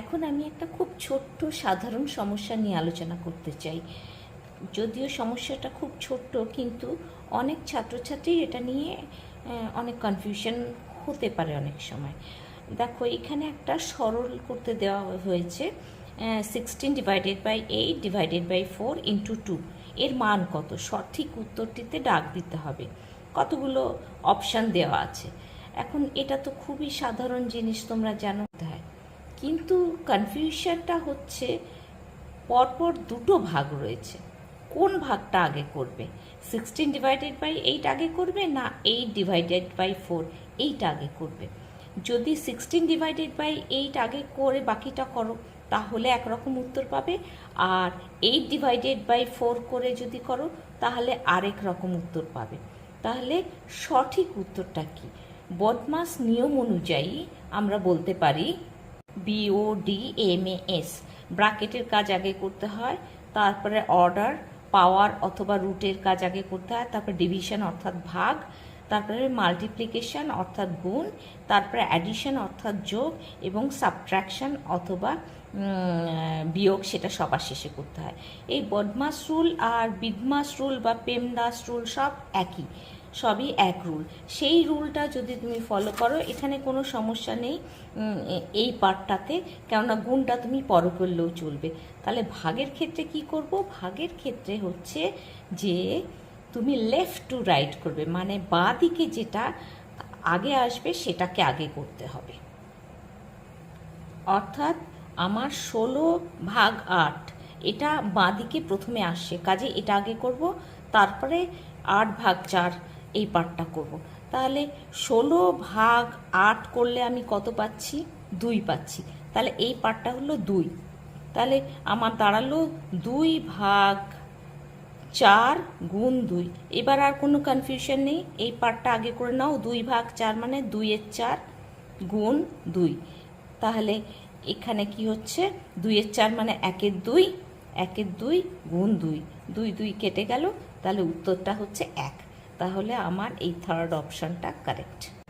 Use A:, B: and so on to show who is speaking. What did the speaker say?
A: এখন আমি একটা খুব ছোট্ট সাধারণ সমস্যা নিয়ে আলোচনা করতে চাই। যদিও সমস্যাটা খুব ছোট্ট, কিন্তু অনেক ছাত্রছাত্রী এটা নিয়ে অনেক কনফিউশন হতে পারে অনেক সময়। দেখো, এখানে একটা সরল করতে দেওয়া হয়েছে sixteen divided by eight divided by four into two এর মান কত? সঠিক উত্তরটিতে ডাক দিতে হবে। কতগুলো অপশান দেওয়া আছে? এখন এটা তো খুবই সাধারণ জিনিস, তোমরা জানো। কিন্তু কনফিউশনটা হচ্ছে পরপর দুটো ভাগ রয়েছে। কোন ভাগটা আগে করবে? সিক্সটিন ডিভাইডেড বাই এইট আগে করবে না eight divided by four eight আগে করবে? যদি সিক্সটিন ডিভাইডেড বাই এইট আগে করে বাকিটা করো, তাহলে একরকম উত্তর পাবে। আর এইট ডিভাইডেড বাই ফোর করে যদি করো, তাহলে আরেক রকম উত্তর পাবে। তাহলে সঠিক উত্তরটা কি? বদমাস নিয়ম অনুযায়ী আমরা বলতে পারি বিও ডি এম এস ব্রাকেটের কাজ আগে করতে হয়, তারপরে অর্ডার, পাওয়ার অথবা রুটের কাজ আগে করতে হয়, তারপরে ডিভিশন অর্থাৎ ভাগ, তারপরে মাল্টিপ্লিকেশন অর্থাৎ গুণ, তারপরে অ্যাডিশন অর্থাৎ যোগ এবং সাবট্রাকশন অথবা বিয়োগ সেটা সবার শেষে করতে হয়। এই বদমাস রুল আর বিদমাস রুল বা পেমদাস রুল সব একই। সবই এক রুল সেই রুলটা যদি তুমি ফলো করো, এখানে কোনো সমস্যা নেই এই পার্টটাতে কেননা গুণটা তুমি পর করলেও চলবে। তাহলে ভাগের ক্ষেত্রে কি করব? ভাগের ক্ষেত্রে হচ্ছে যে তুমি লেফট টু রাইট করবে মানে বাঁ দিকে যেটা আগে আসবে, সেটাকে আগে করতে হবে। অর্থাৎ আমার ষোলো ভাগ আট, এটা বাঁদিকে প্রথমে আসছে, কাজে এটা আগে করব, তারপরে আট ভাগ চার এই পার্টটা করব। তাহলে ষোলো ভাগ আট করলে আমি কত পাচ্ছি? দুই পাচ্ছি। তাহলে এই পার্টটা হলো দুই। তাহলে আমার দাঁড়াল দুই ভাগ চার গুণ দুই। এবার আর কোনো কনফিউশন নেই। এই পার্টটা আগে করে নাও। দুই ভাগ চার মানে দুইয়ের চার গুণ দুই। তাহলে এখানে কি হচ্ছে? দুইয়ের চার মানে একের দুই একের দুই গুণ দুই। দুই দুই কেটে গেল। তাহলে উত্তরটা হচ্ছে এক। তাহলে আমার এই থার্ড অপশানটা কারেক্ট